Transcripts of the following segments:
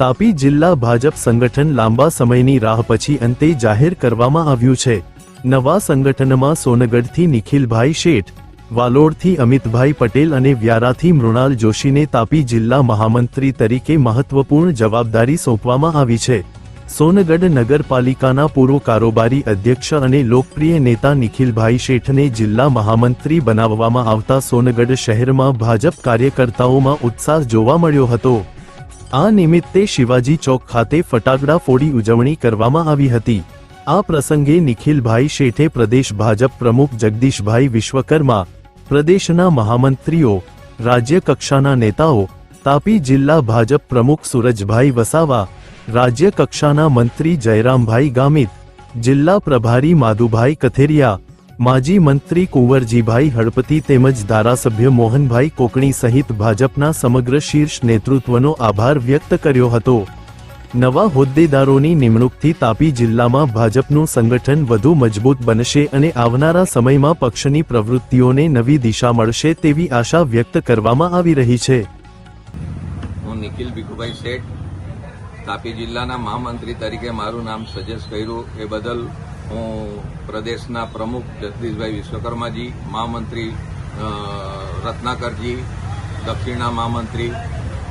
તાપી જિલ્લા ભાજપ સંગઠન લાંબા સમયની રાહ પછી અંતે જાહેર કરવામાં આવ્યું છે. નવા સંગઠનમાં સોનગઢથી નિખિલભાઈ શેઠ, વાલોડથી અમિતભાઈ પટેલ અને વ્યારાથી મૃણાલ જોશીને તાપી જિલ્લા મહામંત્રી તરીકે મહત્વપૂર્ણ જવાબદારી સોંપવામાં આવી છે. સોનગઢ નગરપાલિકાના પૂર્વ કારોબારી અધ્યક્ષ અને લોકપ્રિય નેતા નિખિલભાઈ શેઠને જિલ્લા મહામંત્રી બનાવવામાં આવતા સોનગઢ શહેરમાં ભાજપ કાર્યકર્તાઓમાં ઉત્સાહ જોવા મળ્યો હતો. આ નિમિત્તે શિવાજી ચોક ખાતે ફટાકડા ફોડી ઉજવણી કરવામાં આવી હતી. આ પ્રસંગે નિખિલભાઈ શેઠે પ્રદેશ ભાજપ પ્રમુખ જગદીશભાઈ વિશ્વકર્મા, પ્રદેશના મહામંત્રીઓ, રાજ્ય કક્ષાના નેતાઓ, તાપી જિલ્લા ભાજપ પ્રમુખ સુરજભાઈ વસાવા, રાજ્ય કક્ષાના મંત્રી જયરામભાઈ ગામિત, જિલ્લા પ્રભારી માધુભાઈ કથેરિયા માજી મંત્રી કુંવરજીભાઈ હળપતિ તેમજ ધારાસભ્ય મોહનભાઈ કોકણી સહિત ભાજપના સમગ્ર શીર્ષ નેતૃત્વનો આભાર વ્યક્ત કર્યો હતો. નવા હોદ્દેદારોની નિમણૂકથી તાપી જિલ્લામાં ભાજપનું સંગઠન વધુ મજબૂત બનશે અને આવનારા સમયમાં પક્ષની પ્રવૃત્તિઓને નવી દિશા મળશે તેવી આશા વ્યક્ત કરવામાં આવી રહી છે. હું નિખિલ ભીખુભાઈ શેઠ, તાપી જિલ્લાના મહામંત્રી તરીકે મારું નામ સજેસ્ટ કર્યું. એ બદલ હું પ્રદેશના પ્રમુખ જગદીશભાઈ વિશ્વકર્માજી, મહામંત્રી રત્નાકરજી દક્ષિણના મહામંત્રી,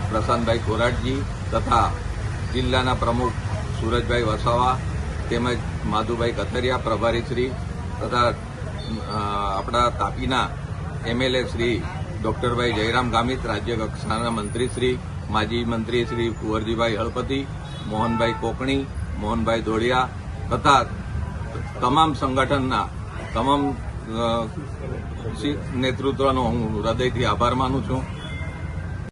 પ્રશાંતભાઈ કોરાટજી તથા જિલ્લાના પ્રમુખ સુરજભાઈ વસાવા તેમજ માધુભાઈ કથરિયા પ્રભારીશ્રી તથા આપણા તાપીના એમએલએ શ્રી ડોક્ટરભાઈ જયરામ ગામિત, રાજ્ય કક્ષાના મંત્રી શ્રી, માજી મંત્રી શ્રી કુંવરજીભાઈ હળપતિ, મોહનભાઈ કોકણી, મોહનભાઈ ધોળિયા તથા તમામ સંગઠનના તમામ નેતૃત્વનો હું હૃદયથી આભાર માનું છું.